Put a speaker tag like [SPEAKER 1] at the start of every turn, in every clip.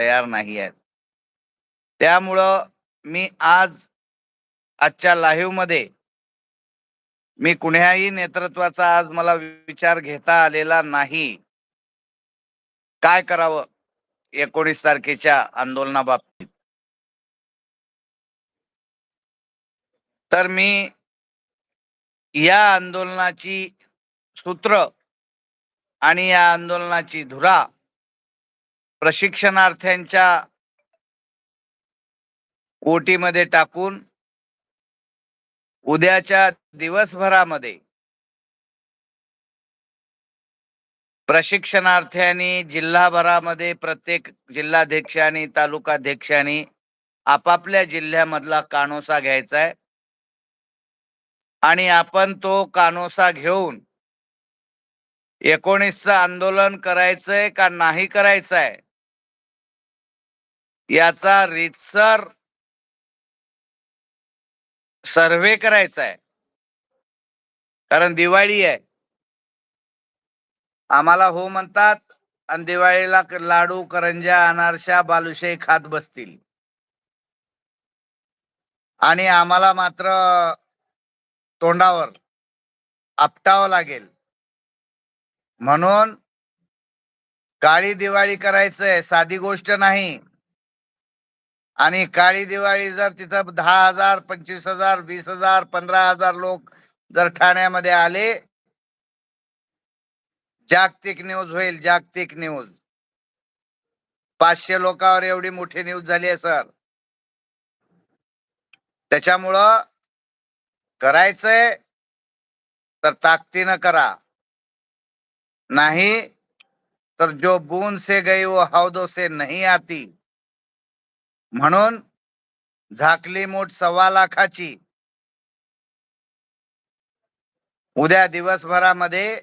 [SPEAKER 1] तयार नाही आहेत. त्यामुळं मी आज आजच्या लाईव्हमध्ये मी कुण्याही नेतृत्वाचा आज मला विचार घेता आलेला नाही. काय करावं एकोणीस तारखेच्या आंदोलनाबाबतीत? तर मी या आंदोलनाची सूत्र आणि या आंदोलनाची धुरा प्रशिक्षणार्थ्यांच्या ओटीमध्ये टाकून उद्याच्या दिवसभरामध्ये प्रशिक्षणार्थ्यांनी जिल्हाभरामध्ये प्रत्येक जिल्हाध्यक्षांनी तालुकाध्यक्षांनी आपापल्या जिल्ह्यामधला कानोसा घ्यायचा आहे. आणि आपण तो कानोसा घेऊन एकोणीसचं आंदोलन करायचंय का नाही करायचंय? याचा रितसर सर्वे करायचा आहे. कारण दिवाळी आहे. आम्हाला हो म्हणतात आणि दिवाळीला लाडू करंजा अनारशा बालुशाही खात बसतील. आणि आम्हाला मात्र तोंडावर आपटावं लागेल. म्हणून काळी दिवाळी करायचंय साधी गोष्ट नाही. आणि काळी दिवाळी जर तिथं दहा हजार पंचवीस हजार वीस हजार पंधरा हजार लोक जर ठाण्यामध्ये आले जागतिक न्यूज होईल जागतिक न्यूज. पाचशे लोकांवर एवढी मोठी न्यूज झाली आहे सर. त्याच्यामुळं करायचंय तर ताकदीनं करा. नाही तर जो बूंद से गई वो हौदो से नहीं आती. म्हणून झाकली मोठ सव्वा लाखाची. उद्या दिवसभरामध्ये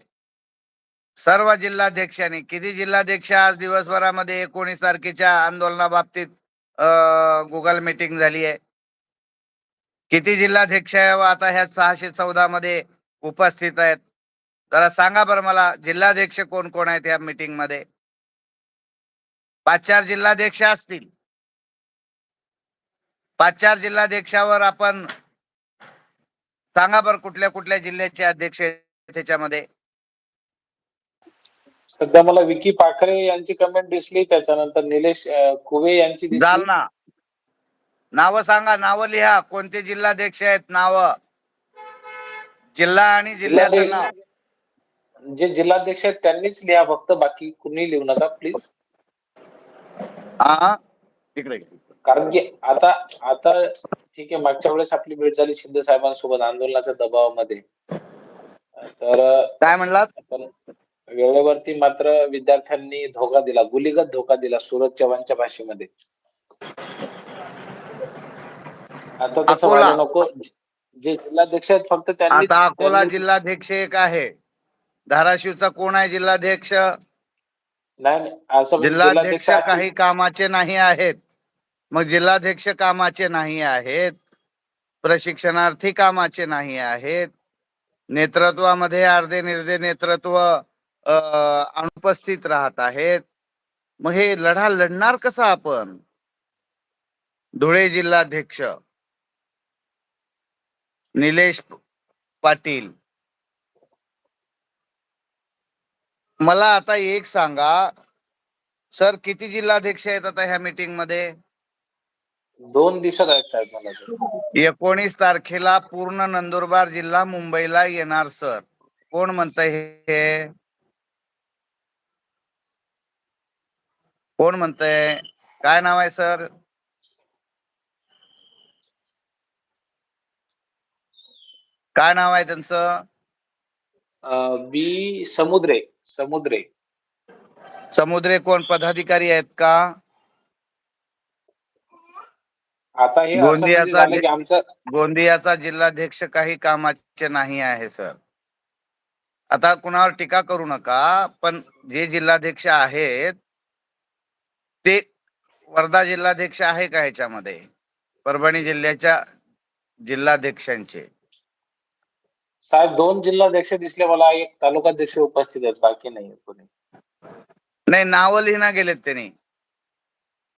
[SPEAKER 1] सर्व जिल्हाध्यक्षांनी किती जिल्हाध्यक्ष आज दिवसभरामध्ये एकोणीस तारखेच्या आंदोलनाबाबतीत गुगल मीटिंग झाली आहे. किती जिल्हाध्यक्ष आहे आता ह्या सहाशे चौदा मध्ये उपस्थित आहेत. जरा सांगा बरं मला जिल्हाध्यक्ष कोण कोण आहेत या मीटिंगमध्ये? पाच चार जिल्हाध्यक्ष असतील. पाच चार जिल्हाध्यक्षावर आपण सांगा बरं कुठल्या कुठल्या जिल्ह्याचे अध्यक्ष आहेत त्याच्यामध्ये?
[SPEAKER 2] सध्या मला विकी पाखरे यांची कमेंट दिसली त्याच्यानंतर निलेश कुवे यांची दिसली.
[SPEAKER 1] जालना. नाव सांगा नाव लिहा. कोणते जिल्हाध्यक्ष आहेत नाव? जिल्हा आणि जिल्ह्याचं नाव.
[SPEAKER 2] जे जिल्हाध्यक्ष आहेत त्यांनीच लिहा फक्त बाकी कुणी लिहू नका प्लीज
[SPEAKER 1] हा तिकडे.
[SPEAKER 2] कारण की आता आता ठीक आहे मागच्या वेळेस आपली भेट झाली शिंदे साहेबांसोबत आंदोलनाच्या दबावामध्ये. तर
[SPEAKER 1] काय म्हणलात?
[SPEAKER 2] आपण वेळेवरती मात्र विद्यार्थ्यांनी धोका दिला गुलीगत धोका दिला सूरज चव्हाणच्या भाषेमध्ये. आता तसं. व्हायला नको. जे जिल्हाध्यक्ष आहेत फक्त त्यांनी
[SPEAKER 1] आता अकोला जिल्हाध्यक्ष एक आहे. धाराशिवचा कोण आहे जिल्हाध्यक्ष?
[SPEAKER 2] नाही असं म्हणजे
[SPEAKER 1] जिल्हाध्यक्ष. काही कामाचे नाही आहेत. मग जिल्हाध्यक्ष कामाचे नाही आहेत प्रशिक्षणार्थी कामाचे नाही आहेत नेतृत्वामध्ये अर्धे निर्धे नेतृत्व अनुपस्थित राहत आहेत. मग हे लढा लढणार कसा आपण? धुळे जिल्हाध्यक्ष. निलेश पाटील. मला आता एक सांगा. सर किती जिल्हाध्यक्ष आहेत आता ह्या मीटिंगमध्ये?
[SPEAKER 2] दोन दिवसात आहेत साहेब मला.
[SPEAKER 1] एकोणीस तारखेला पूर्ण नंदुरबार जिल्हा मुंबईला येणार सर. कोण म्हणतंय हे? कोण म्हणतंय? काय नाव आहे सर? काय नाव आहे त्यांचं?
[SPEAKER 2] बी समुद्रे समुद्रे.
[SPEAKER 1] समुद्रे कोण? पदाधिकारी आहेत का?
[SPEAKER 2] आता हे म्हणजे
[SPEAKER 1] गोंदियाचा
[SPEAKER 2] झालं.
[SPEAKER 1] जे-
[SPEAKER 2] की आमचं
[SPEAKER 1] गोंदियाचा जिल्हाध्यक्ष काही कामाचे नाही आहे सर. आता कुणावर टीका करू नका पण जे जिल्हाध्यक्ष आहेत ते वर्धा जिल्हाध्यक्ष आहे का ह्याच्यामध्ये? परभणी जिल्ह्याच्या जिल्हाध्यक्षांचे.
[SPEAKER 2] साहेब दोन जिल्हाध्यक्ष दिसले मला एक तालुकाध्यक्ष उपस्थित आहेत बाकी नाही कोणी.
[SPEAKER 1] नाही नावं लिहिना गेलेत त्यांनी.